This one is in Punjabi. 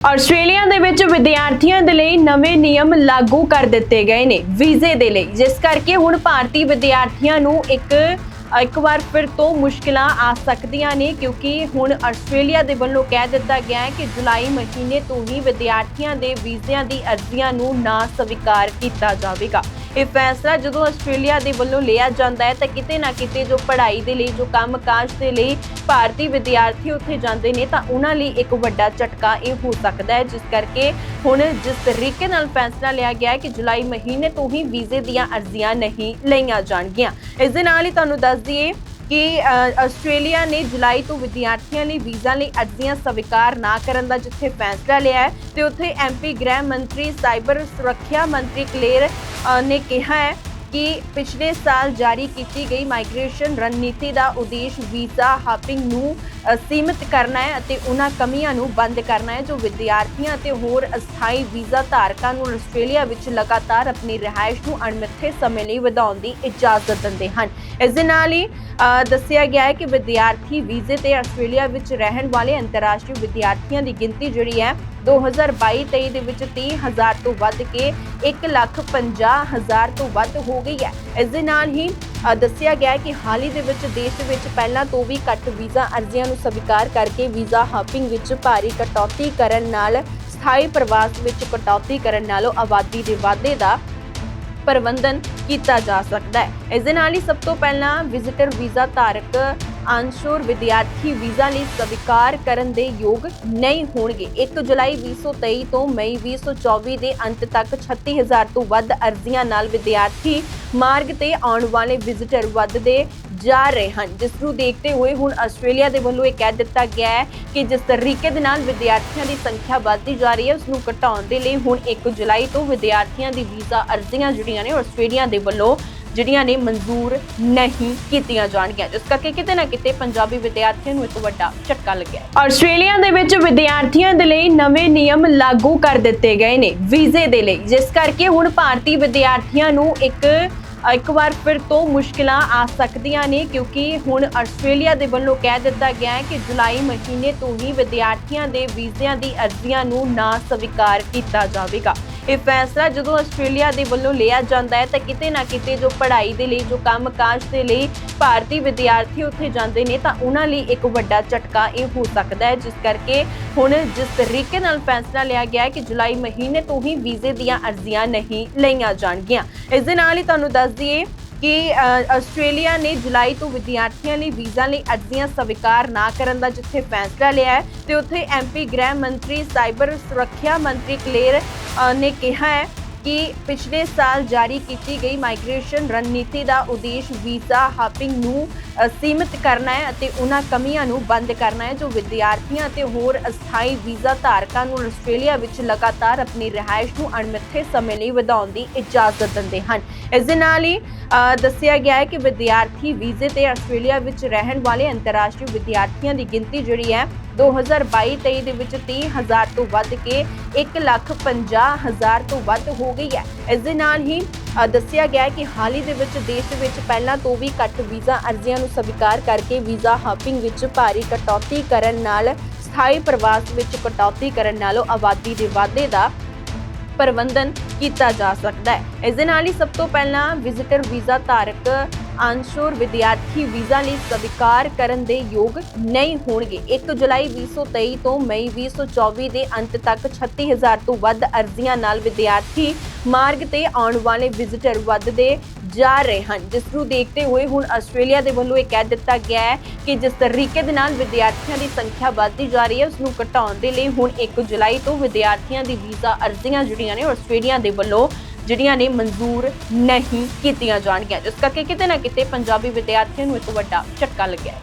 ਆਸਟ੍ਰੇਲੀਆ ਦੇ ਵਿੱਚ ਵਿਦਿਆਰਥੀਆਂ ਦੇ ਲਈ ਨਵੇਂ ਨਿਯਮ ਲਾਗੂ ਕਰ ਦਿੱਤੇ ਗਏ ਨੇ ਵੀਜ਼ੇ ਦੇ ਲਈ, ਜਿਸ ਕਰਕੇ ਹੁਣ ਭਾਰਤੀ ਵਿਦਿਆਰਥੀਆਂ ਨੂੰ ਇੱਕ ਇੱਕ ਵਾਰ ਫਿਰ ਤੋਂ ਮੁਸ਼ਕਲਾਂ ਆ ਸਕਦੀਆਂ ਨੇ, ਕਿਉਂਕਿ ਹੁਣ ਆਸਟ੍ਰੇਲੀਆ ਦੇ ਵੱਲੋਂ ਕਹਿ ਦਿੱਤਾ ਗਿਆ ਹੈ ਕਿ ਜੁਲਾਈ ਮਹੀਨੇ ਤੋਂ ਹੀ ਵਿਦਿਆਰਥੀਆਂ ਦੇ ਵੀਜ਼ਿਆਂ ਦੀ ਅਰਜ਼ੀਆਂ ਨੂੰ ਨਾ ਸਵੀਕਾਰ ਕੀਤਾ ਜਾਵੇਗਾ। ਇਹ ਫੈਸਲਾ ਜਦੋਂ ਆਸਟ੍ਰੇਲੀਆ ਦੇ ਵੱਲੋਂ ਲਿਆ ਜਾਂਦਾ ਹੈ ਤਾਂ ਕਿਤੇ ਨਾ ਕਿਤੇ ਜੋ ਪੜ੍ਹਾਈ ਦੇ ਲਈ, ਜੋ ਕੰਮਕਾਜ ਦੇ ਲਈ ਭਾਰਤੀ ਵਿਦਿਆਰਥੀ ਉੱਥੇ ਜਾਂਦੇ ਨੇ ਤਾਂ ਉਹਨਾਂ ਲਈ ਇੱਕ ਵੱਡਾ ਝਟਕਾ ਇਹ ਹੋ ਸਕਦਾ ਹੈ, ਜਿਸ ਕਰਕੇ ਹੁਣ ਜਿਸ ਤਰੀਕੇ ਨਾਲ ਫੈਸਲਾ ਲਿਆ ਗਿਆ ਹੈ ਕਿ ਜੁਲਾਈ ਮਹੀਨੇ ਤੋਂ ਹੀ ਵੀਜ਼ੇ ਦੀਆਂ ਅਰਜ਼ੀਆਂ ਨਹੀਂ ਲਈਆਂ ਜਾਣਗੀਆਂ। ਇਸ ਦੇ ਨਾਲ ਹੀ ਤੁਹਾਨੂੰ ਦੱਸ ਦਈਏ ਕਿ ਆਸਟ੍ਰੇਲੀਆ ਨੇ ਜੁਲਾਈ ਤੋਂ ਵਿਦਿਆਰਥੀਆਂ ਲਈ ਵੀਜ਼ਾ ਲਈ ਅਰਜ਼ੀਆਂ ਸਵੀਕਾਰ ਨਾ ਕਰਨ ਦਾ ਜਿੱਥੇ ਫੈਸਲਾ ਲਿਆ ਹੈ, ਤੇ ਉੱਥੇ ਐਮਪੀ ਗ੍ਰਹਿ ਮੰਤਰੀ, ਸਾਈਬਰ ਸੁਰੱਖਿਆ ਮੰਤਰੀ ਕਲੇਰ ਨੇ ਕਿਹਾ ਹੈ ਕਿ ਪਿਛਲੇ ਸਾਲ ਜਾਰੀ ਕੀਤੀ ਗਈ ਮਾਈਗ੍ਰੇਸ਼ਨ ਰਣਨੀਤੀ ਦਾ ਉਦੇਸ਼ ਵੀਜ਼ਾ ਹਾਪਿੰਗ ਨੂੰ ਸੀਮਿਤ ਕਰਨਾ ਹੈ ਅਤੇ ਉਹਨਾਂ ਕਮੀਆਂ ਨੂੰ ਬੰਦ ਕਰਨਾ ਹੈ, ਜੋ ਵਿਦਿਆਰਥੀਆਂ ਅਤੇ ਹੋਰ ਅਸਥਾਈ ਵੀਜ਼ਾ ਧਾਰਕਾਂ ਨੂੰ ਆਸਟ੍ਰੇਲੀਆ ਵਿੱਚ ਲਗਾਤਾਰ ਆਪਣੀ ਰਿਹਾਇਸ਼ ਨੂੰ ਅਣਮਿੱਥੇ ਸਮੇਂ ਲਈ ਵਧਾਉਣ ਦੀ ਇਜਾਜ਼ਤ ਦਿੰਦੇ ਹਨ। ਇਸ ਦੇ ਨਾਲ ਹੀ ਦੱਸਿਆ ਗਿਆ ਹੈ ਕਿ ਵਿਦਿਆਰਥੀ ਵੀਜ਼ੇ ਤੇ ਆਸਟ੍ਰੇਲੀਆ ਵਿੱਚ ਰਹਿਣ ਵਾਲੇ ਅੰਤਰਰਾਸ਼ਟਰੀ ਵਿਦਿਆਰਥੀਆਂ ਦੀ ਗਿਣਤੀ ਜਿਹੜੀ ਹੈ 2022-23 ਦੇ ਵਿੱਚ 30000 ਤੋਂ ਵੱਧ ਕੇ 150000 ਤੋਂ ਵੱਧ ਹੋ ਗਈ ਹੈ। ਇਸ ਦੇ ਨਾਲ ਹੀ ਦੱਸਿਆ ਗਿਆ ਕਿ ਹਾਲ ਹੀ ਦੇ ਵਿੱਚ ਦੇਸ਼ ਦੇ ਵਿੱਚ ਪਹਿਲਾਂ ਤੋਂ ਵੀ ਘੱਟ ਵੀਜ਼ਾ ਅਰਜ਼ੀਆਂ ਨੂੰ ਸਵੀਕਾਰ ਕਰਕੇ ਵੀਜ਼ਾ ਹਾਪਿੰਗ ਵਿੱਚ ਭਾਰੀ ਕਟੌਤੀ ਕਰਨ ਨਾਲ, ਸਥਾਈ ਪ੍ਰਵਾਸ ਵਿੱਚ ਕਟੌਤੀ ਕਰਨ ਨਾਲੋਂ ਆਬਾਦੀ ਦੇ ਵਾਧੇ ਦਾ ਪ੍ਰਬੰਧਨ ਕੀਤਾ ਜਾ ਸਕਦਾ ਹੈ। ਇਸ ਦੇ ਨਾਲ ਹੀ ਸਭ ਤੋਂ ਪਹਿਲਾਂ ਵਿਜ਼ਿਟਰ ਵੀਜ਼ਾ ਧਾਰਕ ਅਨਸ਼ੋਰ ਵਿਦਿਆਰਥੀ ਵੀਜ਼ਾ ਲਈ ਸਵੀਕਾਰ ਕਰਨ ਦੇ ਯੋਗ ਨਹੀਂ ਹੋਣਗੇ। 1 ਜੁਲਾਈ 2023 ਤੋਂ ਮਈ 2024 ਦੇ ਅੰਤ ਤੱਕ 36000 ਤੋਂ ਵੱਧ ਅਰਜ਼ੀਆਂ ਨਾਲ ਵਿਦਿਆਰਥੀ ਮਾਰਗ ਤੇ ਆਉਣ ਵਾਲੇ ਵਿਜ਼ਿਟਰ ਵੱਧਦੇ ਜਾ ਰਹੇ ਹਨ। ਜਿਸ ਨੂੰ ਦੇਖਦੇ ਹੋਏ ਹੁਣ ਆਸਟ੍ਰੇਲੀਆ ਦੇ ਵੱਲੋਂ ਇਹ ਕਹਿ ਦਿੱਤਾ ਗਿਆ ਹੈ ਕਿ ਜਿਸ ਤਰੀਕੇ ਦੇ ਨਾਲ ਵਿਦਿਆਰਥੀਆਂ ਦੀ ਸੰਖਿਆ ਵੱਧਦੀ ਜਾ ਰਹੀ ਹੈ, ਉਸ ਨੂੰ ਘਟਾਉਣ ਦੇ ਲਈ ਹੁਣ 1 ਜੁਲਾਈ ਤੋਂ ਵਿਦਿਆਰਥੀਆਂ ਦੀ ਵੀਜ਼ਾ ਅਰਜ਼ੀਆਂ ਜਿਹੜੀਆਂ ਨੇ ਆਸਟ੍ਰੇਲੀਆ ਦੇ ਵੱਲੋਂ ਜਿਹੜੀਆਂ ਨੇ ਮਨਜ਼ੂਰ ਨਹੀਂ ਕੀਤੀਆਂ ਜਾਣਗੀਆਂ। ਜਿਸ ਕਰਕੇ ਕਿਤੇ ਨਾ ਕਿਤੇ ਪੰਜਾਬੀ ਵਿਦਿਆਰਥੀਆਂ ਨੂੰ ਇੱਕ ਵੱਡਾ ਝਟਕਾ ਲੱਗਿਆ ਆਸਟ੍ਰੇਲੀਆ ਦੇ ਵਿੱਚ ਵਿਦਿਆਰਥੀਆਂ ਦੇ ਲਈ ਨਵੇਂ ਨਿਯਮ ਲਾਗੂ ਕਰ ਦਿੱਤੇ ਗਏ ਨੇ ਵੀਜ਼ੇ ਦੇ ਲਈ। ਜਿਸ ਕਰਕੇ ਹੁਣ ਭਾਰਤੀ ਵਿਦਿਆਰਥੀਆਂ ਨੂੰ ਇੱਕ ਇੱਕ ਵਾਰ ਫਿਰ ਤੋਂ ਮੁਸ਼ਕਲਾਂ ਆ ਸਕਦੀਆਂ ਨੇ, ਕਿਉਂਕਿ ਹੁਣ ਆਸਟ੍ਰੇਲੀਆ ਦੇ ਵੱਲੋਂ ਕਹਿ ਦਿੱਤਾ ਗਿਆ ਹੈ ਕਿ ਜੁਲਾਈ ਮਹੀਨੇ ਤੋਂ ਹੀ ਵਿਦਿਆਰਥੀਆਂ ਦੇ ਵੀਜ਼ਿਆਂ ਦੀ ਅਰਜ਼ੀਆਂ ਨੂੰ ਨਾ ਸਵੀਕਾਰ ਕੀਤਾ ਜਾਵੇਗਾ। ਇਹ ਫੈਸਲਾ ਜਦੋਂ ਆਸਟ੍ਰੇਲੀਆ ਦੇ ਵੱਲੋਂ ਲਿਆ ਜਾਂਦਾ ਹੈ, ਤਾਂ ਕਿਤੇ ਨਾ ਕਿਤੇ ਜੋ ਪੜ੍ਹਾਈ ਦੇ ਲਈ, ਜੋ ਕੰਮਕਾਜ ਦੇ ਲਈ ਭਾਰਤੀ ਵਿਦਿਆਰਥੀ ਉੱਥੇ ਜਾਂਦੇ ਨੇ, ਤਾਂ ਉਹਨਾਂ ਲਈ ਇੱਕ ਵੱਡਾ ਝਟਕਾ ਇਹ ਹੋ ਸਕਦਾ ਹੈ। ਜਿਸ ਕਰਕੇ ਹੁਣ ਜਿਸ ਤਰੀਕੇ ਨਾਲ ਫੈਸਲਾ ਲਿਆ ਗਿਆ ਹੈ ਕਿ ਜੁਲਾਈ ਮਹੀਨੇ ਤੋਂ ਹੀ ਵੀਜ਼ੇ ਦੀਆਂ ਅਰਜ਼ੀਆਂ ਨਹੀਂ ਲਈਆਂ ਜਾਣਗੀਆਂ। ਇਸ ਦੇ ਨਾਲ ਹੀ ਤੁਹਾਨੂੰ ਦੱਸ ਦਈਏ ਕਿ ਆਸਟ੍ਰੇਲੀਆ ਨੇ ਜੁਲਾਈ ਤੋਂ ਵਿਦਿਆਰਥੀਆਂ ਲਈ ਵੀਜ਼ਾ ਲਈ ਅਰਜ਼ੀਆਂ ਸਵੀਕਾਰ ਨਾ ਕਰਨ ਦਾ ਜਿੱਥੇ ਫੈਸਲਾ ਲਿਆ ਹੈ ਤੇ ਉੱਥੇ ਐਮਪੀ ਗ੍ਰਹਿ ਮੰਤਰੀ, ਸਾਈਬਰ ਸੁਰੱਖਿਆ ਮੰਤਰੀ ਕਲੇਰ ਨੇ ਕਿਹਾ ਹੈ ਕਿ ਪਿਛਲੇ ਸਾਲ ਜਾਰੀ ਕੀਤੀ ਗਈ ਮਾਈਗ੍ਰੇਸ਼ਨ ਰਣਨੀਤੀ ਦਾ ਉਦੇਸ਼ ਵੀਜ਼ਾ ਹਾਪਿੰਗ ਨੂੰ ਸੀਮਿਤ ਕਰਨਾ ਹੈ ਅਤੇ ਉਹਨਾਂ ਕਮੀਆਂ ਨੂੰ ਬੰਦ ਕਰਨਾ ਹੈ, ਜੋ ਵਿਦਿਆਰਥੀਆਂ ਅਤੇ ਹੋਰ ਅਸਥਾਈ ਵੀਜ਼ਾ ਧਾਰਕਾਂ ਨੂੰ ਆਸਟ੍ਰੇਲੀਆ ਵਿੱਚ ਲਗਾਤਾਰ ਆਪਣੀ ਰਿਹਾਇਸ਼ ਨੂੰ ਅਣਮਿੱਥੇ ਸਮੇਂ ਲਈ ਵਧਾਉਣ ਦੀ ਇਜਾਜ਼ਤ ਦਿੰਦੇ ਹਨ। ਇਸ ਦੇ ਨਾਲ ਹੀ ਦੱਸਿਆ ਗਿਆ ਹੈ ਕਿ ਵਿਦਿਆਰਥੀ ਵੀਜ਼ੇ ਤੇ ਆਸਟ੍ਰੇਲੀਆ ਵਿੱਚ ਰਹਿਣ ਵਾਲੇ ਅੰਤਰਰਾਸ਼ਟਰੀ ਵਿਦਿਆਰਥੀਆਂ ਦੀ ਗਿਣਤੀ ਜਿਹੜੀ ਹੈ 2022-23 ਦੇ ਵਿੱਚ 30000 ਤੋਂ ਵੱਧ ਕੇ 150000 ਤੋਂ ਵੱਧ ਹੋ ਗਈ ਹੈ। ਇਸ ਦੇ ਨਾਲ ਹੀ ਦੱਸਿਆ ਗਿਆ ਕਿ ਹਾਲ ਹੀ ਦੇ ਵਿੱਚ ਦੇਸ਼ ਵਿੱਚ ਪਹਿਲਾਂ ਤੋਂ ਵੀ ਘੱਟ ਵੀਜ਼ਾ ਅਰਜ਼ੀਆਂ ਨੂੰ ਸਵੀਕਾਰ ਕਰਕੇ ਵੀਜ਼ਾ ਹਾਪਿੰਗ ਵਿੱਚ ਭਾਰੀ ਕਟੌਤੀ ਕਰਨ ਨਾਲ, ਸਥਾਈ ਪ੍ਰਵਾਸ ਵਿੱਚ ਕਟੌਤੀ ਕਰਨ ਨਾਲੋਂ ਆਬਾਦੀ ਦੇ ਵਾਧੇ ਦਾ ਪ੍ਰਬੰਧਨ ਕੀਤਾ ਜਾ ਸਕਦਾ ਹੈ। ਇਸ ਦੇ ਨਾਲ ਹੀ ਸਭ ਤੋਂ ਪਹਿਲਾਂ ਵਿਜ਼ਿਟਰ ਵੀਜ਼ਾ ਧਾਰਕ ਅਨਸ਼ੋਰ ਵਿਦਿਆਰਥੀ ਵੀਜ਼ਾ ਲਈ ਸਵੀਕਾਰ ਕਰਨ ਦੇ ਯੋਗ ਨਹੀਂ ਹੋਣਗੇ। 1 ਜੁਲਾਈ 2023 ਤੋਂ ਮਈ 2024 ਦੇ ਅੰਤ ਤੱਕ 36000 ਤੋਂ ਵੱਧ ਅਰਜ਼ੀਆਂ ਨਾਲ ਵਿਦਿਆਰਥੀ ਮਾਰਗ ਤੇ ਆਉਣ ਵਾਲੇ ਵਿਜ਼ਿਟਰ ਵੱਧਦੇ ਜਾ ਰਹੇ ਹਨ। ਜਿਸ ਨੂੰ ਦੇਖਦੇ ਹੋਏ ਹੁਣ ਆਸਟ੍ਰੇਲੀਆ ਦੇ ਵੱਲੋਂ ਇਹ ਕਹਿ ਦਿੱਤਾ ਗਿਆ ਹੈ ਕਿ ਜਿਸ ਤਰੀਕੇ ਦੇ ਨਾਲ ਵਿਦਿਆਰਥੀਆਂ ਦੀ ਸੰਖਿਆ ਵੱਧਦੀ ਜਾ ਰਹੀ ਹੈ, ਉਸ ਨੂੰ ਘਟਾਉਣ ਦੇ ਲਈ ਹੁਣ 1 ਜੁਲਾਈ ਤੋਂ ਵਿਦਿਆਰਥੀਆਂ ਦੀ ਵੀਜ਼ਾ ਅਰਜ਼ੀਆਂ ਜਿਹੜੀਆਂ ਨੇ ਆਸਟ੍ਰੇਲੀਆ ਦੇ ਵੱਲੋਂ ਜਿਹੜੀਆਂ ਨੇ ਮਨਜ਼ੂਰ ਨਹੀਂ ਕੀਤੀਆਂ ਜਾਣਗੀਆਂ। ਜਿਸ ਕਰਕੇ ਕਿਤੇ ਨਾ ਕਿਤੇ ਪੰਜਾਬੀ ਵਿਦਿਆਰਥੀਆਂ ਨੂੰ ਇੱਕ ਵੱਡਾ ਝਟਕਾ ਲੱਗਿਆ